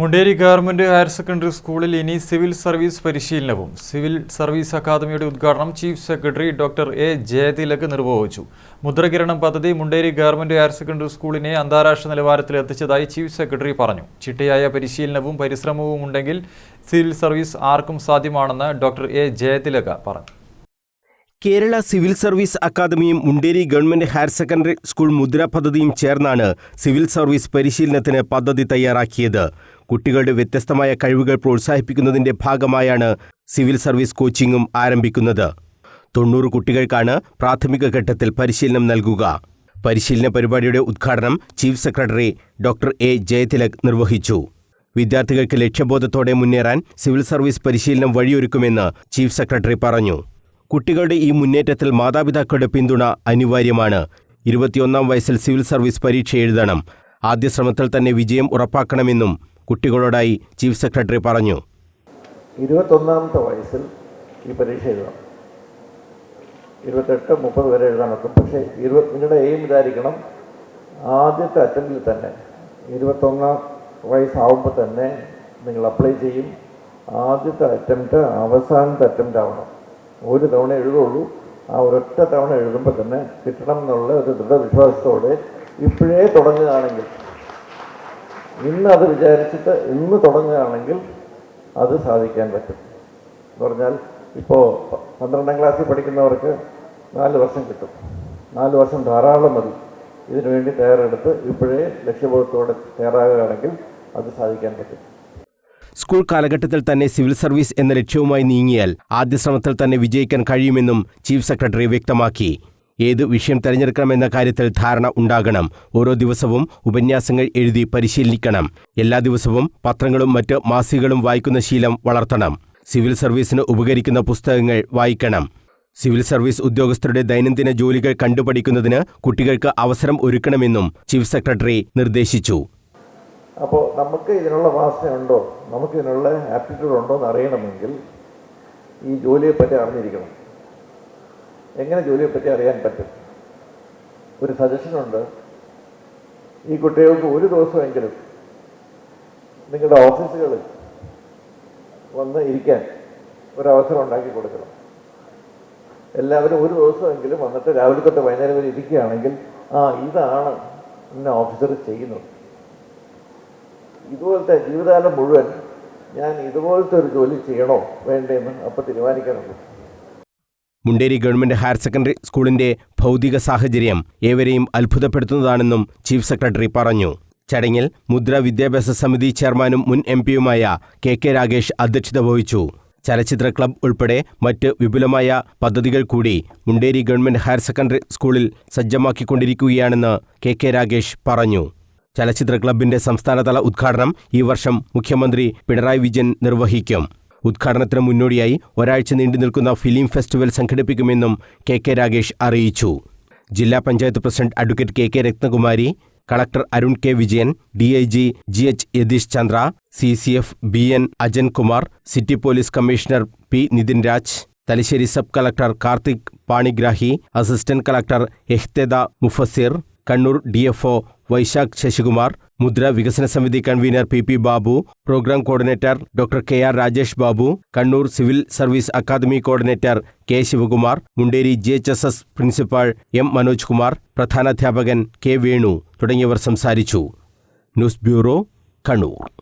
Munderi government higher secondary സ്കൂളിൽ ഇനി civil service പരിശീലനവും. സിവിൽ സർവീസ് അക്കാദമിയുടെ ഉദ്ഘാടനം chief secretary doctor A Jayathilak നിർവഹിച്ചു. മുദ്രകിരണം പദ്ധതി മുണ്ടേരി ഗവൺമെന്റ് ഹയർ സെക്കൻഡറി സ്കൂളിനെ അന്താരാഷ്ട്ര നിലവാരത്തിൽ എത്തിച്ചതായി ചീഫ് സെക്രട്ടറി പറഞ്ഞു. ചിട്ടയായ പരിശീലനവും പരിശ്രമവും ഉണ്ടെങ്കിൽ സിവിൽ സർവീസ് ആർക്കും സാധ്യമാണെന്ന് ഡോക്ടർ എ ജയതിലക പറഞ്ഞു. Kerala civil service അക്കാദമിയും Munderi government higher secondary school Mudra പദ്ധതിയും ചേർന്നാണ് സിവിൽ സർവീസ് പരിശീലനത്തിന് പദ്ധതി തയ്യാറാക്കിയത്. കുട്ടികളുടെ വ്യത്യസ്തമായ കഴിവുകൾ പ്രോത്സാഹിപ്പിക്കുന്നതിന്റെ ഭാഗമായാണ് സിവിൽ സർവീസ് കോച്ചിങ്ങും ആരംഭിക്കുന്നത്. തൊണ്ണൂറ് കുട്ടികൾക്കാണ് പ്രാഥമിക ഘട്ടത്തിൽ പരിശീലനം നൽകുക. പരിശീലന പരിപാടിയുടെ ഉദ്ഘാടനം chief secretary doctor A Jayathilak നിർവഹിച്ചു. വിദ്യാർത്ഥികൾക്ക് ലക്ഷ്യബോധത്തോടെ മുന്നേറാൻ സിവിൽ സർവീസ് പരിശീലനം വഴിയൊരുക്കുമെന്ന് ചീഫ് സെക്രട്ടറി പറഞ്ഞു. കുട്ടികളുടെ ഈ മുന്നേറ്റത്തിൽ മാതാപിതാക്കളുടെ പിന്തുണ അനിവാര്യമാണ്. ഇരുപത്തിയൊന്നാം വയസ്സിൽ സിവിൽ സർവീസ് പരീക്ഷ എഴുതണം. ആദ്യ ശ്രമത്തിൽ തന്നെ വിജയം ഉറപ്പാക്കണമെന്നും കുട്ടികളോടായി ചീഫ് സെക്രട്ടറി പറഞ്ഞു. ഇരുപത്തൊന്നാമത്തെ വയസ്സിൽ ഈ പരീക്ഷ എഴുതാം. ഇരുപത്തെട്ട് മുപ്പത് വരെ എഴുതാൻ പറ്റും. പക്ഷേ ഇരുപത് നിങ്ങളുടെ എയിം ഇതായിരിക്കണം. ആദ്യത്തെ അറ്റംപ്റ്റിൽ തന്നെ ഇരുപത്തൊന്നാം വയസ്സാവുമ്പോൾ തന്നെ നിങ്ങൾ അപ്ലൈ ചെയ്യും. ആദ്യത്തെ അറ്റംപ്റ്റ് അവസാനത്തെ അറ്റംപ്റ്റ് ആവണം. ഒരു തവണ എഴുതുള്ളൂ. ആ ഒരൊറ്റ തവണ എഴുതുമ്പോൾ തന്നെ കിട്ടണം എന്നുള്ള ഒരു ദൃഢവിശ്വാസത്തോടെ ഇപ്പോഴേ തുടങ്ങുകയാണെങ്കിൽ ഇന്ന് അത് വിചാരിച്ചിട്ട് ഇന്ന് തുടങ്ങുകയാണെങ്കിൽ അത് സാധിക്കാൻ പറ്റും. എന്ന് പറഞ്ഞാൽ ഇപ്പോൾ പന്ത്രണ്ടാം ക്ലാസ്സിൽ പഠിക്കുന്നവർക്ക് നാല് വർഷം കിട്ടും. നാല് വർഷം ധാരാളം മതി. ഇതിനു വേണ്ടി തയ്യാറെടുത്ത് ഇപ്പോഴേ ലക്ഷ്യബോധത്തോടെ തയ്യാറാകുകയാണെങ്കിൽ അത് സാധിക്കാൻ പറ്റും. സ്കൂൾ കാലഘട്ടത്തിൽ തന്നെ സിവിൽ സർവീസ് എന്ന ലക്ഷ്യവുമായി നീങ്ങിയാൽ ആദ്യ ശ്രമത്തിൽ തന്നെ വിജയിക്കാൻ കഴിയുമെന്നും ചീഫ് സെക്രട്ടറി വ്യക്തമാക്കി. ഏത് വിഷയം തിരഞ്ഞെടുക്കണമെന്ന കാര്യത്തിൽ ധാരണ ഉണ്ടാകണം. ഓരോ ദിവസവും ഉപന്യാസങ്ങൾ എഴുതി പരിശീലിക്കണം. എല്ലാ ദിവസവും പത്രങ്ങളും മറ്റ് മാസികകളും വായിക്കുന്ന ശീലം വളർത്തണം. സിവിൽ സർവീസിന് ഉപകരിക്കുന്ന പുസ്തകങ്ങൾ വായിക്കണം. സിവിൽ സർവീസ് ഉദ്യോഗസ്ഥരുടെ ദൈനംദിന ജോലികൾ കണ്ടുപഠിക്കുന്നതിന് കുട്ടികൾക്ക് അവസരം ഒരുക്കണമെന്നും ചീഫ് സെക്രട്ടറി നിർദ്ദേശിച്ചു. അപ്പോൾ നമുക്ക് ഇതിനുള്ള വാസനയുണ്ടോ നമുക്ക് ഇതിനുള്ള ആപ്റ്റിറ്റ്യൂഡ് ഉണ്ടോ എന്ന് അറിയണമെങ്കിൽ ഈ ജോലിയെപ്പറ്റി അറിഞ്ഞിരിക്കണം. എങ്ങനെ ജോലിയെപ്പറ്റി അറിയാൻ പറ്റും? ഒരു സജഷനുണ്ട് ഈ കുട്ടികൾക്ക് ഒരു ദിവസമെങ്കിലും നിങ്ങളുടെ ഓഫീസുകളിൽ വന്ന് ഇരിക്കാൻ ഒരവസരം ഉണ്ടാക്കി കൊടുക്കണം. എല്ലാവരും ഒരു ദിവസമെങ്കിലും വന്നിട്ട് രാവിലെ തൊട്ട് വൈകുന്നേരം വരെ ഇരിക്കുകയാണെങ്കിൽ ആ ഇതാണ് ഇന്ന ഓഫീസർ ചെയ്യുന്നത്. ഇതുപോലത്തെ ജീവിതകാലം മുഴുവൻ ഞാൻ ഇതുപോലത്തെ ഒരു ജോലി ചെയ്യണോ വേണ്ടേന്ന് അപ്പം തീരുമാനിക്കാനുള്ളൂ. മുണ്ടേരി ഗവൺമെന്റ് ഹയർ സെക്കൻഡറി സ്കൂളിന്റെ ഭൗതിക സാഹചര്യം ഏവരെയും അത്ഭുതപ്പെടുത്തുന്നതാണെന്നും ചീഫ് സെക്രട്ടറി പറഞ്ഞു. ചടങ്ങിൽ മുദ്ര വിദ്യാഭ്യാസ സമിതി ചെയർമാനും മുൻ എം പിയുമായ കെ കെ രാഗേഷ് അധ്യക്ഷത വഹിച്ചു. ചലച്ചിത്ര ക്ലബ് ഉൾപ്പെടെ മറ്റ് വിപുലമായ പദ്ധതികൾ കൂടി മുണ്ടേരി ഗവൺമെന്റ് ഹയർ സെക്കൻഡറി സ്കൂളിൽ സജ്ജമാക്കിക്കൊണ്ടിരിക്കുകയാണെന്ന് കെ കെ രാഗേഷ് പറഞ്ഞു. ചലച്ചിത്ര ക്ലബിന്റെ സംസ്ഥാനതല ഉദ്ഘാടനം ഈ വർഷം മുഖ്യമന്ത്രി പിണറായി വിജയൻ നിർവഹിക്കും. ഉദ്ഘാടനത്തിന് മുന്നോടിയായി ഒരാഴ്ച നീണ്ടു നിൽക്കുന്ന ഫിലിം ഫെസ്റ്റിവൽ സംഘടിപ്പിക്കുമെന്നും കെ കെ രാഗേഷ് അറിയിച്ചു. ജില്ലാ panchayat president advocate K K Rathnakumari collector Arun K Vijayan D I G G H Yatheesh Chandra C C F B N Ajankumar city police commissioner P Nithin Raj Thalassery sub collector Karthik Panigrahi assistant collector Ehtedha Mufasir Kannur D F O Vaisakh Sasikumar Mudra വികസന സമിതി convener P P Babu program coordinator doctor K R Rajesh Babu Kannur civil service academy coordinator K Sivakumar Munderi G H S S principal M Manoj Kumar പ്രധാനാധ്യാപകൻ K Venu തുടങ്ങിയവർ സംസാരിച്ചു. News bureau Kannur.